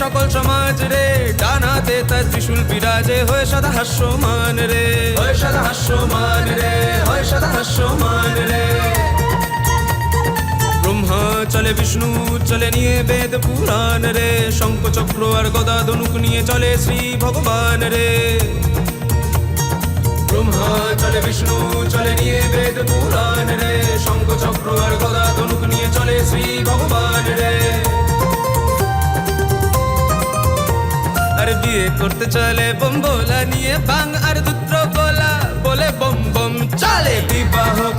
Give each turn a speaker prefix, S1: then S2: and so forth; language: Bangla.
S1: সকল সমাজ রে। ডানাতে তার ত্রিশূল বিরাজে হয়ে সদা হাস্যমান রে। হয়ে সদা হাস্যমান রে হয়ে সদা হাস্যমান রে। ব্রহ্মা চলে বিষ্ণু চলে নিয়ে বেদ পুরাণ রে। শঙ্খ চক্র আর গদা ধনুক নিয়ে চলে শ্রী ভগবান রে। ব্রহ্মা চলে বিষ্ণু চলে নিয়ে বেদ পুরাণ রে। শঙ্খ চক্র আর গদা ধনুক নিয়ে চলে শ্রী ভগবান রে। বিয়ে করতে চলে বোম বোলা নিয়ে বাং আর দুত্র বলা বলে বম বম চলে বিবাহ।